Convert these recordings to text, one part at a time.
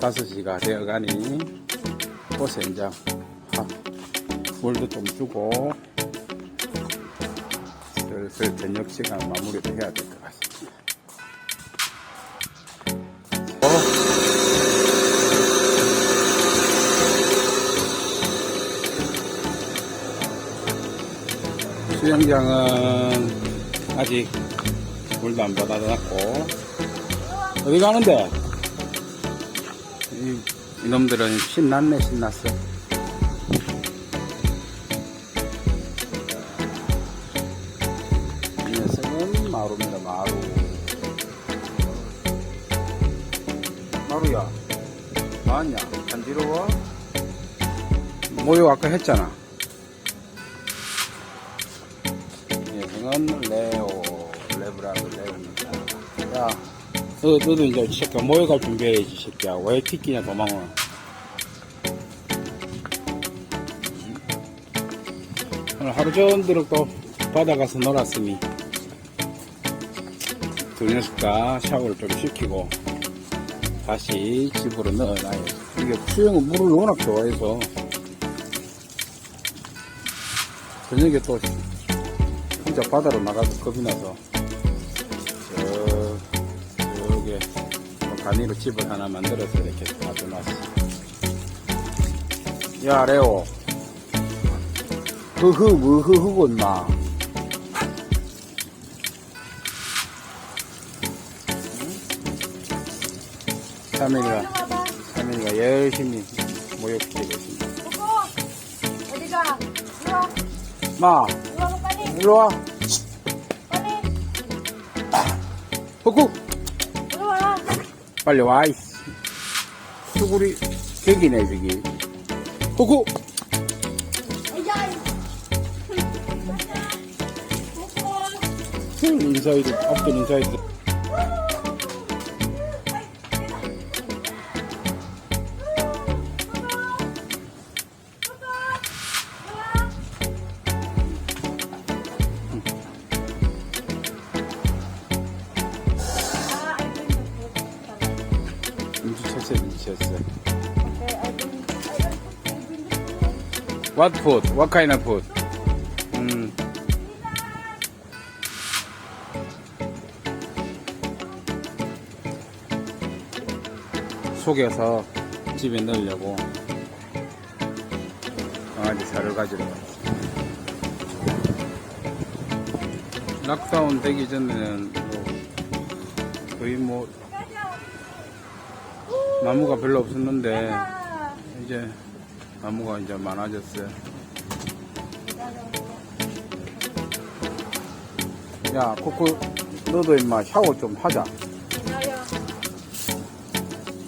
5시가 되어가니 꽃에 이제 하- 물도 좀 주고 슬슬 저녁 시간 마무리도 해야 될 것 같습니다. 어? 수영장은 아직 물도 안 받아놨고 어디 가는데? 이, 이놈들은 신났네 신났어 이 녀석은 마루입니다 마루 마루야 나왔냐? 간지러워? 모욕 아까 했잖아 이 녀석은 레오 레브라드 레오입니다 야 너, 너도 이제 이 새끼야 모여갈 준비해야지 이 새끼야. 왜 튀기냐 도망을 오늘 하루 종일 또 바다 가서 놀았으니 두 녀석 다 샤워를 좀 시키고 다시 집으로 넣어놔요. 이게 수영은 물을 워낙 좋아해서 저녁에 또 혼자 바다로 나가서 겁이 나서 뭐 간이로 집을 하나 만들어서 이렇게 놔둬놨어. 야 레오, 흐흐 뭐흐흐고 임마. 사민이가 사민이가 열심히 모욕시키고 있습니다. 어디가? 이리 와. 마, 이리 와봐 빨리. 일로 와. 빨리. 이리 와. 빨리 와. 이씨. 수구리 객이네 저기. 술 인사이드, 앞전 인사이드. Food. What food? What kind of food? 음. 속에서 집에 넣으려고 강아지 살을 가지러 갔어. 락다운 되기 전에는 뭐 거의 뭐 나무가 별로 없었는데 아, 이제 나무가 이제 많아졌어요. 야, 코코, 너도 임마 샤워 좀 하자.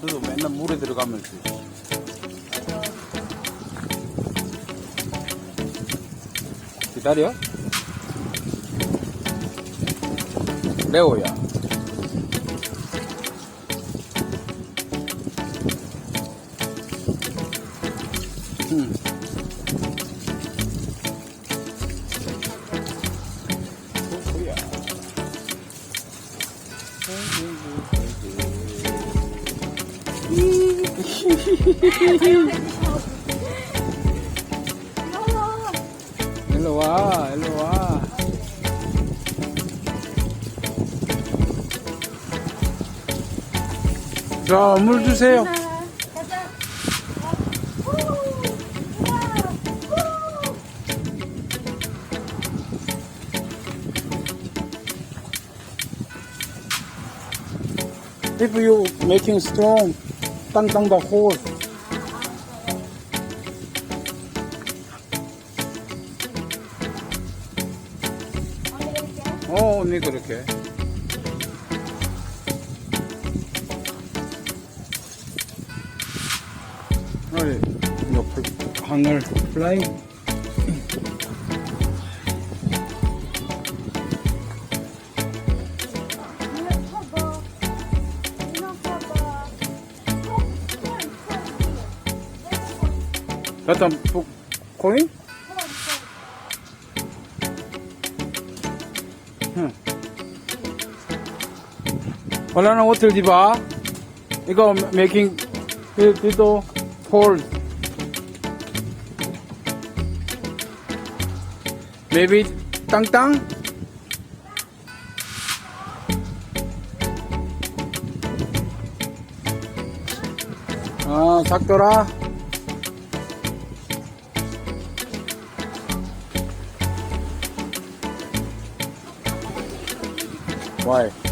너도 맨날 물에 들어가면서. 기다려? 레오야. 와. 자, 물 주세요. If you making strong, 땅땅 the hole. 어, 언니 그렇게. 아니, 옆을 항을 플라잉. 갔다 북 공이? 응. 올라는 호텔 디바 이거 making 이도 폴 maybe 땅땅 아 작더라 喂。